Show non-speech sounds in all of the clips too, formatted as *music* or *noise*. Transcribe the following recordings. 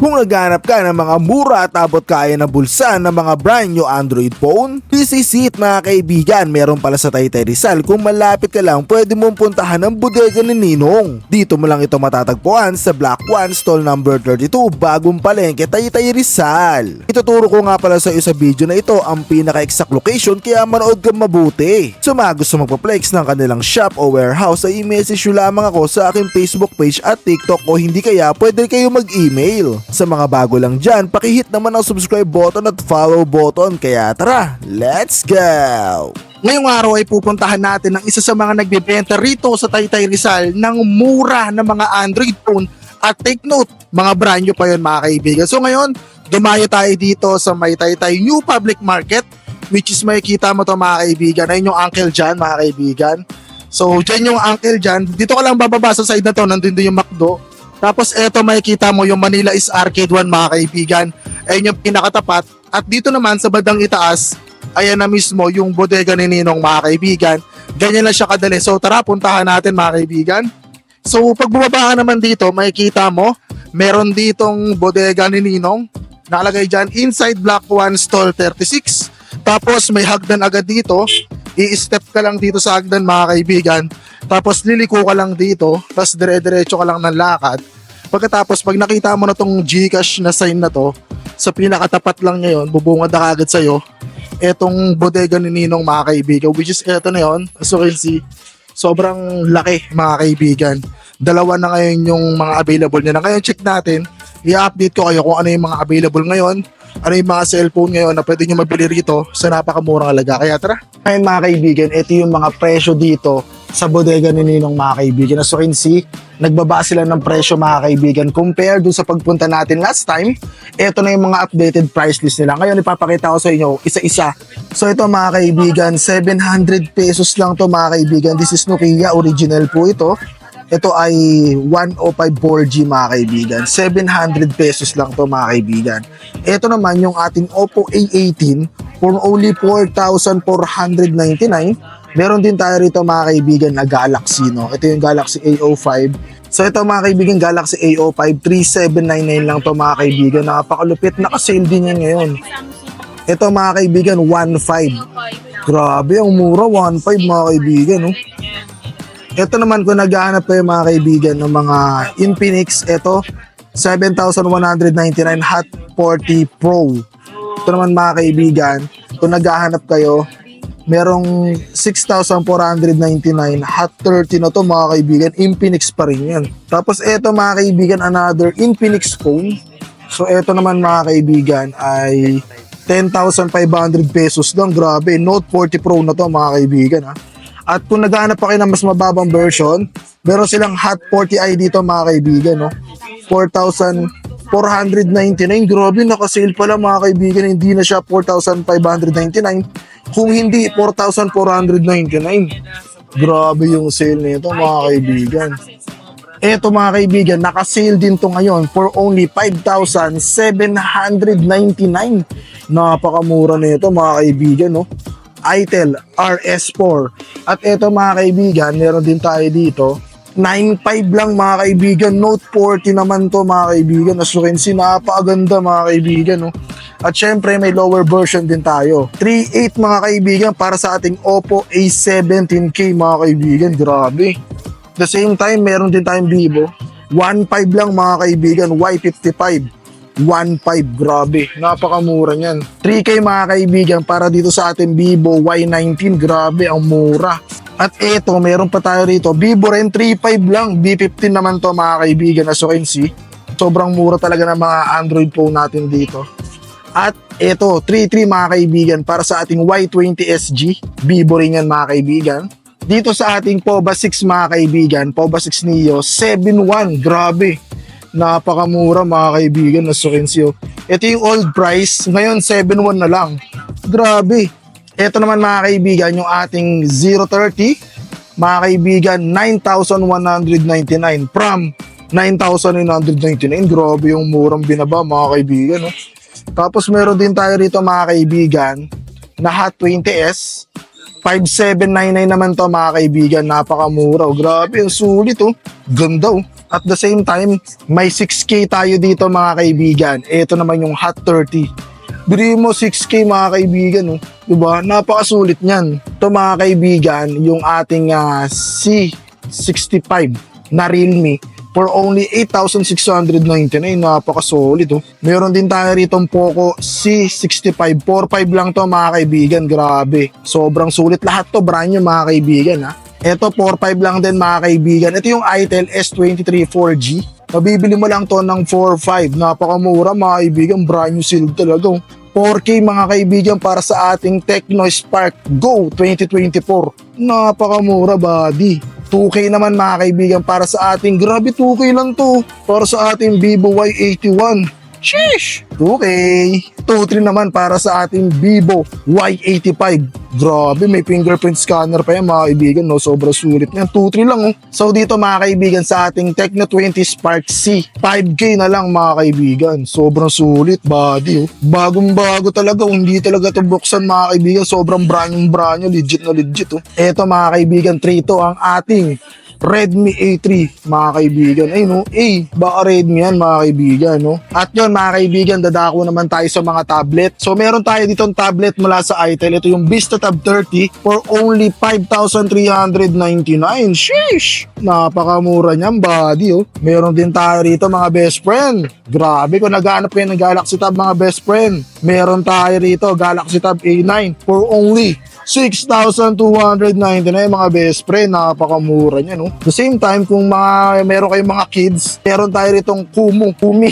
Kung naghanap ka ng mga mura at abot kaya na bulsa ng mga brand new Android phone, this is it mga kaibigan. Meron pala sa Taytay Rizal. Kung malapit ka lang, pwede mong puntahan ang bodega ni Ninong. Dito mo lang ito matatagpuan sa Black One stall number 32, bagong palengke Taytay Rizal. Ituturo ko nga pala sa iyo sa video na ito ang pinaka-exact location kaya manood ka mabuti. So mga gusto magpa-flex ng kanilang shop o warehouse ay i-message nyo lamang ako sa aking Facebook page at TikTok o hindi kaya pwede kayo mag-email. Sa mga bago lang dyan, pakihit naman ang subscribe button at follow button. Kaya tara, let's go! Ngayong araw ay pupuntahan natin ang isa sa mga nagbebenta rito sa Taytay Rizal ng mura na mga Android phone at take note, mga brand new pa yun mga kaibigan. So ngayon, dumayo tayo dito sa may Taytay New Public Market which is makikita mo to mga kaibigan. Ayun yung Uncle John mga kaibigan. So dyan yung Uncle John. Dito ka lang bababa sa side na to, nandun din yung McDo. Tapos eto makikita mo yung Manila is Arcade 1 mga kaibigan. Ayun yung pinakatapat. At dito naman sa bandang itaas, ayan na mismo yung bodega ni Ninong mga kaibigan. Ganyan lang siya kadali. So tara, puntahan natin mga kaibigan. So pag bumaba naman dito, makikita mo, meron ditong bodega ni Ninong. Nakalagay dyan, inside block 1 stall 36. Tapos may hagdan agad dito. I-step ka lang dito sa hagdan mga kaibigan. Tapos liliko ka lang dito. Tapos dire-diretso ka lang ng lakad. Pagkatapos pag nakita mo na tong Gcash na sign na to, sa pinakatapat lang niya yun, bubungad na kagad sa'yo, etong bodega ni Ninong mga kaibigan, which is eto na yun, as you can see, sobrang laki mga kaibigan. Dalawa na ngayon yung mga available niya. Na ngayon check natin, i-update ko kayo kung ano yung mga available ngayon, ano yung mga cellphone ngayon na pwede nyo mabili rito sa napakamurang halaga. Kaya tara. Ngayon mga kaibigan, ito yung mga presyo dito sa bodega ni Ninong mga kaibigan. As you can see, nagbaba sila ng presyo mga kaibigan compare dun sa pagpunta natin last time. Ito na yung mga updated price list nila. Ngayon ipapakita ko sa inyo isa-isa. So ito mga kaibigan, 700 pesos lang to mga kaibigan. This is Nokia, original po ito. Ito ay 105 4G mga kaibigan. 700 pesos lang to mga kaibigan. Ito naman yung ating Oppo A18 for only 4,499. Meron din tayo rito mga kaibigan na Galaxy, no? Ito yung Galaxy A05. So ito mga kaibigan, Galaxy A05, 3799 lang to mga kaibigan. Napakalupit, naka-sale din yan ngayon. Ito mga kaibigan, 15. Grabe, ang mura, 15 mga kaibigan, no? Ito naman kung naghahanap kayo mga kaibigan ng mga Infinix, ito 7,199 Hot 40 Pro. Ito naman mga kaibigan, kung naghahanap kayo, merong 6,499 Hot 30 na to mga kaibigan, Infinix pa rin yan. Tapos ito mga kaibigan, another Infinix phone. So ito naman mga kaibigan ay 10,500 pesos lang. Grabe, Note 40 Pro na to mga kaibigan ha. At kung naghahanap pa kayo ng mas mababang version, meron silang Hot 40i dito mga kaibigan, no? 4,499. Grabe, naka-sale pala mga kaibigan. Hindi na siya 4,599. Kung hindi, 4,499. Grabe yung sale nito mga kaibigan. Eto mga kaibigan, naka-sale din to ngayon for only 5,799. Napakamura nito mga kaibigan, no? Itel RS4. At eto mga kaibigan, meron din tayo dito. 9.5 lang mga kaibigan. Note 40 naman to mga kaibigan. As you can see, napakaganda mga kaibigan. No? At syempre, may lower version din tayo. 3.8 mga kaibigan para sa ating Oppo A17K mga kaibigan. Grabe. The same time, meron din tayong Vivo. 1.5 lang mga kaibigan. Y55. 1.5, grabe. Napakamura niyan. 3K mga kaibigan para dito sa ating Vivo Y19, grabe, ang mura. At eto, meron pa tayo rito. Vivo rin 3.5 lang. B15 naman to mga kaibigan as you can see. Sobrang mura talaga ng mga Android phone natin dito. At eto, 3.3 mga kaibigan para sa ating Y20 SG. Vivo rin yan mga kaibigan. Dito sa ating POBA 6 mga kaibigan, POBA 6 Neo, 7.1. Grabe napakamura mga kaibigan na Sukinsyo. Ito yung old price, ngayon 7.1 na lang. Grabe. Ito naman mga kaibigan, yung ating 030, mga kaibigan, 9,199 from 9,999. Grabe yung murang binaba mga kaibigan. No? Tapos meron din tayo rito mga kaibigan na Hot 20S 5799 naman to mga kaibigan. Napakamura. Oh, grabe, ang sulit oh. Ganda oh. At the same time, may 6K tayo dito mga kaibigan. Ito naman yung Hot 30. Bili mo 6K mga kaibigan oh. Diba? Napakasulit niyan. Ito mga kaibigan, yung ating ah, C65 na Realme for only 8,699. Napakasolid oh. Meron din tayo rito Poco C65. 4.5 lang to mga kaibigan. Grabe. Sobrang sulit. Lahat to brand new mga kaibigan ha. Ito 4.5 lang din mga kaibigan. Ito yung Itel S23 4G. Mabibili mo lang to ng 4.5. Napakamura mga kaibigan. Brand new seal talaga. oh. 4K mga kaibigan para sa ating Tecno Spark Go 2024. Napakamura buddy. 2K naman mga kaibigan para sa ating grabe 2K lang to para sa ating Vivo Y81. Sheesh! 2K. 2-3 naman para sa ating Vivo Y85. Grabe, may fingerprint scanner pa yan mga kaibigan, no? Sobrang sulit niyan. 2-3 lang, oh. So dito mga kaibigan sa ating Tecno 20 Spark C, 5K na lang mga kaibigan. Sobrang sulit, body, oh. Bagong bago talaga, oh. hindi talaga to buksan mga kaibigan. Sobrang brand yung brand nyo, legit na legit, oh. Eto mga kaibigan, 3 to ang ating Redmi A3, mga kaibigan. Ay, no? A, baka Redmi yan, mga kaibigan, no? At yun, mga kaibigan, dadako naman tayo sa mga tablet. So, meron tayo ditong tablet mula sa Itel. Ito yung Vista Tab 30 for only 5,399. Sheesh! Napakamura niyan, buddy, oh. Meron din tayo rito, mga best friend. Grabe, kung naghahanap kayo ng Galaxy Tab, mga best friend. Meron tayo rito, Galaxy Tab A9 for only 6,299 mga best friend. Napakamura niya, no? The same time, kung mga, meron kayong mga kids, meron tayo ritong Kumu. Kumi.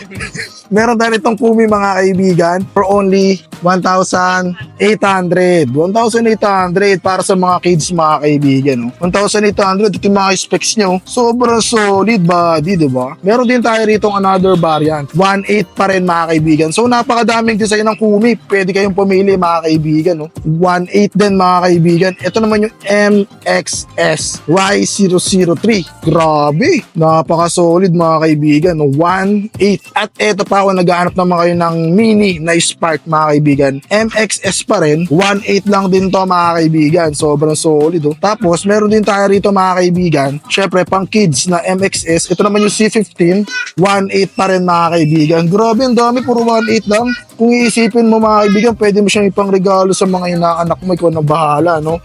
*laughs* meron tayo ritong Kumi, mga kaibigan, for only 1,800. 1,800 para sa mga kids, mga kaibigan, no? 1,800, ito yung mga specs nyo. Sobrang solid body, di ba? Meron din tayo ritong another variant. 1.8 pa rin, mga kaibigan. So, napakadaming design ng Kumi. Pwede kayong pumili, mga kaibigan, no? 1.8 din mga kaibigan. Ito naman yung MXS Y003. Grabe! Napaka-solid mga kaibigan. 1.8. At ito pa kung naghahanap naman kayo ng mini na Spark mga kaibigan. MXS pa rin. 1.8 lang din to mga kaibigan. Sobrang solid. Oh. Tapos meron din tayo rito mga kaibigan. Syempre pang kids na MXS. Ito naman yung C15. 1.8 pa rin mga kaibigan. Grabe ang dami. Puro 1.8 lang kung iisipin mo mga kaibigan, pwede mo siyang ipangregalo sa mga inaanak mo, ikaw na bahala, no?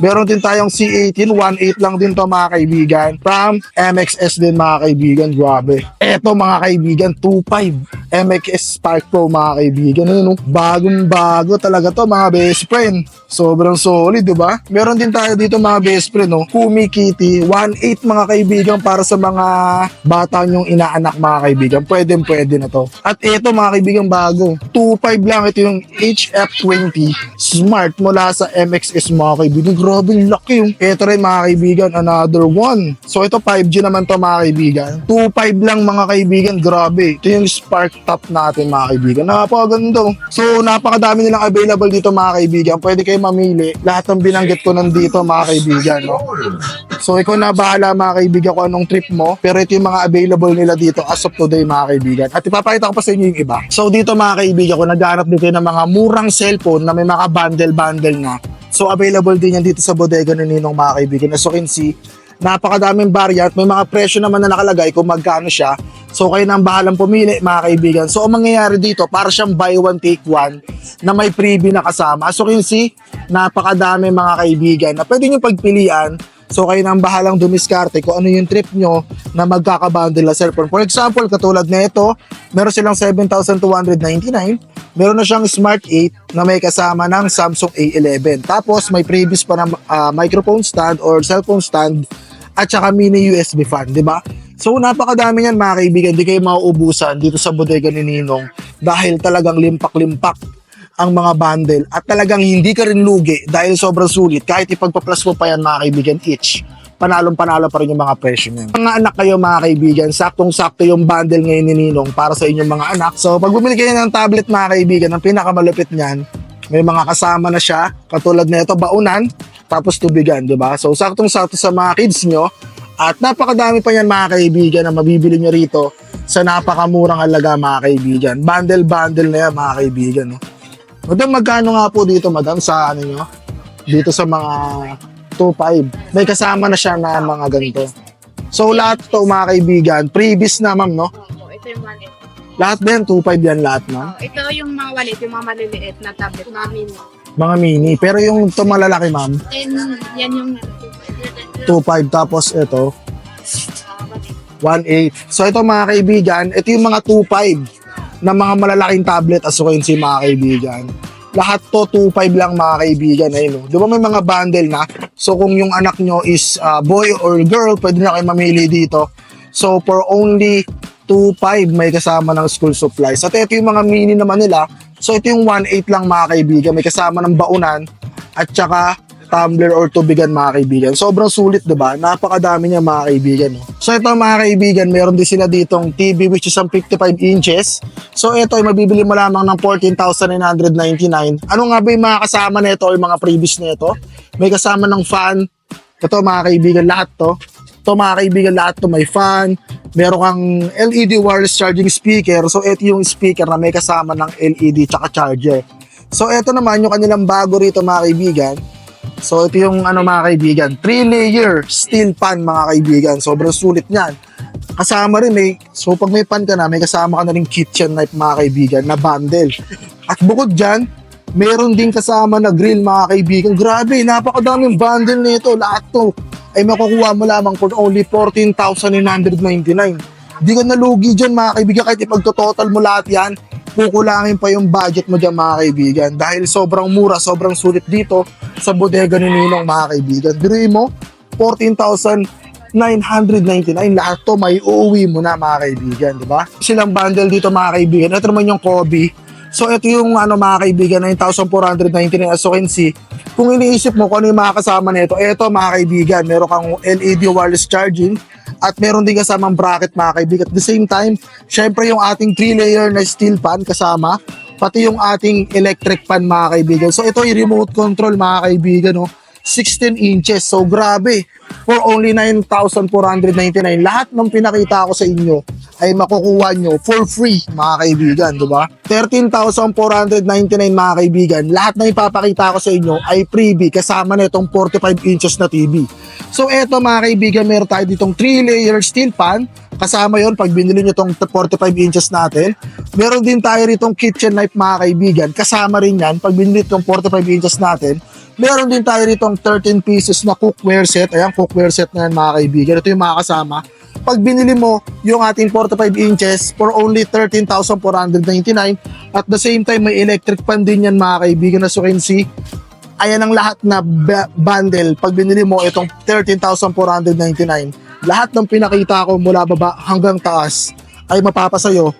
Meron din tayong C18, 1.8 lang din to mga kaibigan. From MXS din mga kaibigan, grabe. Eto mga kaibigan, 2.5 MXS Spark Pro mga kaibigan. Ano, no? Bagong bago talaga to mga best friend. Sobrang solid, di ba? Meron din tayo dito mga best friend, no? Kumi Kitty, 1.8 mga kaibigan para sa mga bata nyong inaanak mga kaibigan. Pwede, pwede na to. At eto mga kaibigan bago, 2.5 lang ito yung HF20 Smart mula sa MXS mga kaibigan. Grabe, laki yung. Ito rin mga kaibigan, another one. So ito 5G naman to mga kaibigan. 2.5 lang mga kaibigan, grabe. Ito yung Spark Top natin mga kaibigan. Napakaganda. oh. So napakadami nilang available dito mga kaibigan. Pwede kayo mamili. Lahat ng binanggit ko nandito mga kaibigan. No? So ikaw na bahala mga kaibigan kung anong trip mo. Pero ito yung mga available nila dito as of today mga kaibigan. At ipapakita ko pa sa inyo yung iba. So dito mga kaibigan ko, naghahanap din kayo ng mga murang cellphone na may mga bundle-bundle na. So available din yan dito sa bodega ni Ninong mga kaibigan. As you can see, napakadaming variant. May mga presyo naman na nakalagay kung magkano siya. So kayo nang bahalang pumili mga kaibigan. So ang mangyayari dito, para siyang buy one take one na may freebie na kasama. As you can see, napakadami mga kaibigan na pwede nyo pagpilian So kayo nang bahalang dumiskarte kung ano yung trip nyo na magkakabundle na cellphone. For example, katulad na ito, meron silang 7,299. Meron na siyang Smart 8 na may kasama ng Samsung A11. Tapos may previous pa na ah, microphone stand or cellphone stand at saka mini USB fan, di ba? So napakadami niyan mga kaibigan, di kayo mauubusan dito sa bodega ni Ninong dahil talagang limpak-limpak ang mga bundle at talagang hindi ka rin lugi dahil sobrang sulit kahit ipagpa-plus mo pa yan mga kaibigan each panalong panalo pa rin yung mga presyo niyan. Mga anak kayo mga kaibigan, saktong-sakto yung bundle ngayon ni Ninong para sa inyong mga anak. So pag bumili kayo ng tablet mga kaibigan, ang pinakamalupit niyan, may mga kasama na siya, katulad na ito, baunan, tapos tubigan, di ba? So saktong-sakto sa mga kids nyo, at napakadami pa yan mga kaibigan na mabibili nyo rito sa napakamurang halaga mga kaibigan. Bundle-bundle na yan mga kaibigan. No? Madam, magkano nga po dito madam sa ano nyo? dito sa mga 2.5. May kasama na siya na mga ganito. So lahat to mga kaibigan, previous na ma'am, no? Opo, ito yung wallet. Lahat din, 2.5 yan lahat, ma'am. Ito yung mga wallet, yung mga maliliit na tablet, mga mini. Mga mini. Pero yung ito malalaki, ma'am, Then, yan yung 2.5 tapos ito, 1.8. So ito mga kaibigan, ito yung mga 2.5 na mga malalaking tablet as you can see mga kaibigan. Lahat to 2.5 lang mga kaibigan. Ayun, oh. Di ba may mga bundle na? So kung yung anak nyo is uh, boy or girl, pwede na kayo mamili dito. So for only 2.5 may kasama ng school supplies. At ito yung mga mini naman nila. So ito yung 1.8 lang mga kaibigan. May kasama ng baunan at saka tumbler or tubigan mga kaibigan. Sobrang sulit, 'di ba? Napakadami niya mga kaibigan. No? So ito mga kaibigan, meron din sila ditong TV which is ang 55 inches. So ito ay mabibili mo lamang ng 14,999. Ano nga ba yung mga kasama nito o yung mga previous nito? May kasama ng fan. Ito mga kaibigan, lahat to. Ito mga kaibigan, lahat to may fan. Meron kang LED wireless charging speaker. So ito yung speaker na may kasama ng LED tsaka charger. So ito naman yung kanilang bago rito mga kaibigan. So ito yung ano mga kaibigan, 3 layer steel pan mga kaibigan. Sobrang sulit niyan. Kasama rin may, so pag may pan ka na, may kasama ka na rin kitchen knife mga kaibigan na bundle. At bukod dyan, meron din kasama na grill mga kaibigan. Grabe, napakadaming bundle nito. Lahat to ay makukuha mo lamang for only 14,999. Di ka nalugi dyan mga kaibigan kahit ipagtototal mo lahat yan kukulangin pa yung budget mo dyan mga kaibigan dahil sobrang mura, sobrang sulit dito sa bodega ni Ninong mga kaibigan. Biruin mo, 14,999 lahat to may uuwi mo na mga kaibigan, di ba? Silang bundle dito mga kaibigan. Ito naman yung Kobe. So ito yung ano mga kaibigan, 9,499 as you can see. Kung iniisip mo kung ano yung mga kasama nito, ito mga kaibigan, meron kang LED wireless charging at meron din kasamang bracket mga kaibigan. At the same time, syempre yung ating 3-layer na steel pan kasama, pati yung ating electric pan mga kaibigan. So ito yung remote control mga kaibigan, no? 16 inches. So grabe, for only 9,499. Lahat ng pinakita ko sa inyo ay makukuha nyo for free mga kaibigan, di ba? 13,499 mga kaibigan. Lahat na ipapakita ko sa inyo ay freebie kasama na itong 45 inches na TV. So eto mga kaibigan, meron tayo ditong 3-layer steel pan. Kasama yon pag binili nyo itong 45 inches natin. Meron din tayo ritong kitchen knife mga kaibigan. Kasama rin yan pag binili itong 45 inches natin. Meron din tayo ritong 13 pieces na cookware set. Ayan, cookware set na yan mga kaibigan. Ito yung mga kasama. Pag binili mo yung ating 45 inches for only 13,499 at the same time may electric pan din yan mga kaibigan as you can see ayan ang lahat na bundle. Pag binili mo itong 13,499, lahat ng pinakita ko mula baba hanggang taas ay mapapasayo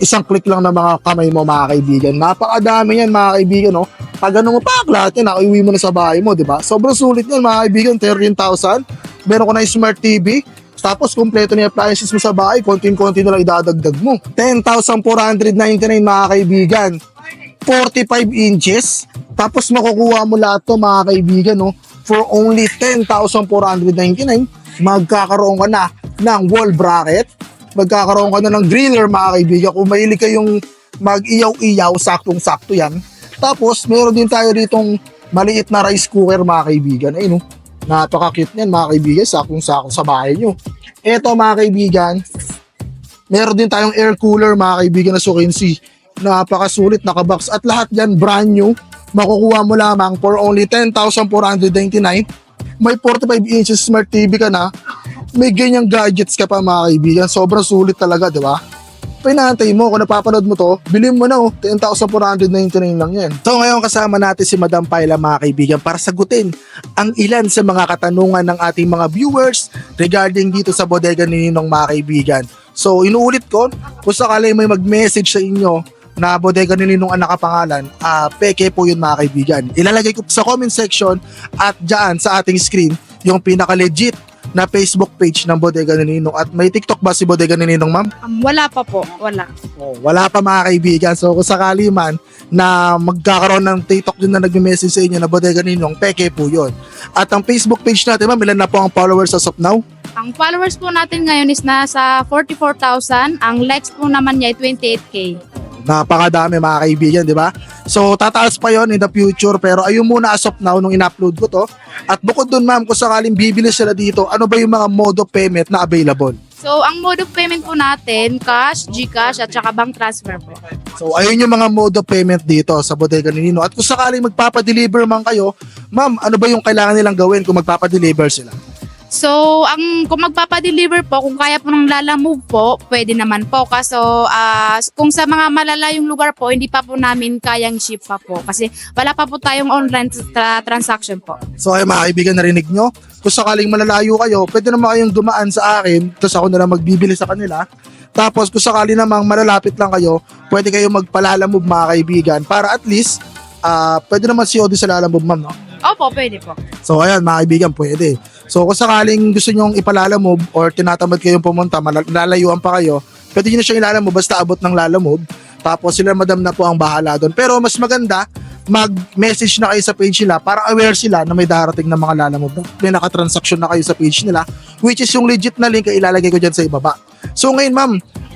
isang click lang ng mga kamay mo mga kaibigan. Napakadami yan mga kaibigan, no? Pag ano mo pa, lahat yan, nakaiwi mo na sa bahay mo, di ba? Sobrang sulit yan mga kaibigan, 13,000. Meron ko na yung smart TV, tapos kumpleto na yung appliances mo sa bahay, konting-konti na lang idadagdag mo. 10,499 mga kaibigan. 45 inches. Tapos makukuha mo lahat to mga kaibigan no, for only 10,499. Magkakaroon ka na ng wall bracket. Magkakaroon ka na ng griller mga kaibigan. Kung mahilig kayong mag-iyaw-iyaw, saktong-sakto yan. Tapos meron din tayo ditong maliit na rice cooker mga kaibigan. Ayun no, napaka-cute niyan mga kaibigan, saktong-sakto sa bahay nyo. Eto mga kaibigan, meron din tayong air cooler mga kaibigan na see napakasulit nakabox. At lahat yan brand new. Makukuha mo lamang for only 10,499 may 45 inches smart TV ka na. May ganyang gadgets ka pa mga kaibigan. Sobrang sulit talaga di ba pinantay mo kung napapanood mo to bilhin mo na oh. 10,499 lang yan. So ngayon kasama natin si Madam Paila mga kaibigan para sagutin ang ilan sa mga katanungan ng ating mga viewers regarding dito sa bodega ni Ninong mga kaibigan. So, inuulit ko, kung sakali may mag-message sa inyo na bodega ni Ninong ang nakapangalan, ah peke po yun mga kaibigan. Ilalagay ko sa comment section at dyan sa ating screen yung pinaka-legit na Facebook page ng bodega ni Ninong. At may TikTok ba si bodega ni Ninong, ma'am? Um, wala pa po, wala. Oh, wala pa mga kaibigan. So kung sakali man na magkakaroon ng TikTok din na nagme-message sa inyo na bodega ni Ninong, peke po yun. At ang Facebook page natin, ma'am, ilan na po ang followers as of now? Ang followers po natin ngayon is nasa 44,000. Ang likes po naman niya ay 28k. Napakadami mga kaibigan, di ba? So, tataas pa yon in the future pero ayun muna as of now nung in-upload ko to. At bukod dun ma'am, kung sakaling bibili sila dito, ano ba yung mga mode of payment na available? So, ang mode of payment po natin, cash, GCash, at saka bank transfer po. So, ayun yung mga mode of payment dito sa Bodega ni Nino. At kung sakaling magpapadeliver man kayo, ma'am, ano ba yung kailangan nilang gawin kung magpapadeliver sila? So, ang kung magpapa-deliver po, kung kaya po ng Lala Move po, pwede naman po. Kaso, ah, kung sa mga malalayong lugar po, hindi pa po namin kayang ship pa po. Kasi wala pa po tayong online tra- transaction po. So ay mga kaibigan, narinig nyo? Kung sakaling malalayo kayo, pwede naman kayong dumaan sa akin, tapos ako na lang magbibili sa kanila. Tapos kung sakali namang malalapit lang kayo, pwede kayong magpalalamove mga kaibigan para at least, ah pwede naman COD sa lalamove ma'am, no? Opo, pwede po. So ayan mga kaibigan, pwede. So kung sakaling gusto nyong ipalalamove or tinatamad kayong pumunta, malal- lalayuan pa kayo, pwede nyo na siyang ilalamove basta abot ng lalamove. Tapos sila madam na po ang bahala doon. Pero mas maganda, mag-message na kayo sa page nila para aware sila na may darating na mga lalamove. May nakatransaction na kayo sa page nila, which is yung legit na link ay ilalagay ko dyan sa ibaba. So ngayon ma'am,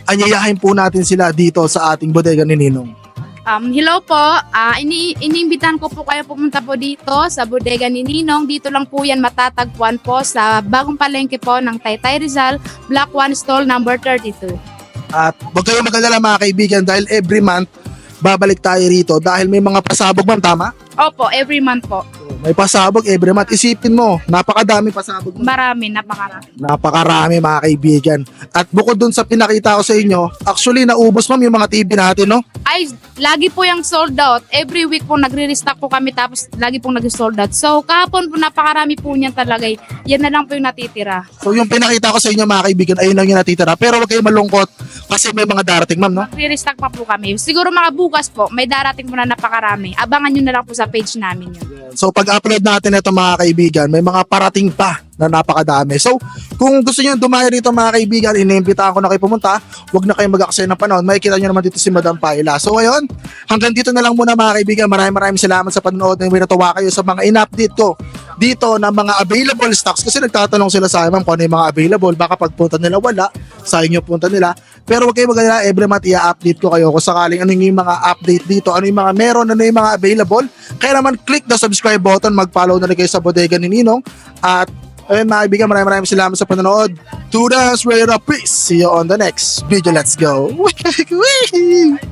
anyayahin po natin sila dito sa ating bodega ni Ninong. Um, hello po. Ah, ini iniimbitan ko po kayo pumunta po dito sa bodega ni Ninong. Dito lang po yan matatagpuan po sa bagong palengke po ng Taytay Rizal, Block 1 Stall number 32. At huwag kayong magkagala mga kaibigan dahil every month babalik tayo rito dahil may mga pasabog ma'am, tama? Opo, every month po. May pasabog every month. Isipin mo, napakadami pasabog. mo. Marami, napakarami. Napakarami mga kaibigan. At bukod dun sa pinakita ko sa inyo, actually naubos ma'am yung mga TV natin, no? Ay, lagi po yung sold out. Every week po nagre-restock po kami tapos lagi pong nag-sold out. So, kahapon po napakarami po niyan talaga. eh. Yan na lang po yung natitira. So yung pinakita ko sa inyo mga kaibigan, ayun lang yung natitira. Pero huwag kayong malungkot kasi may mga darating ma'am, no? Nagre-restock pa po kami. Siguro mga bukas po, may darating po na napakarami. Abangan nyo na lang po sa page namin yun. So pag-upload natin ito mga kaibigan, may mga parating pa na napakadami. So kung gusto niyo dumayo rito mga kaibigan, inimbitahan ko na kayo pumunta. Huwag na kayong mag-aksaya ng panahon. Makikita niyo naman dito si Madam Paila. So ngayon, hanggang dito na lang muna mga kaibigan. Maraming maraming salamat sa panonood ng winatuwa kayo sa mga in-update ko dito ng mga available stocks kasi nagtatanong sila sa ma'am kung ano yung mga available baka pagpunta nila wala sa inyo punta nila pero wag kayo magalala every month i-update ko kayo kung sakaling ano yung mga update dito. Ano yung mga meron ano yung mga available. Kaya naman click the subscribe button. Mag-follow na rin kayo sa bodega ni Ninong. At ayun mga kaibigan maraming maraming salamat sa panonood. To the Rare Peace. See you on the next video. Let's go *laughs*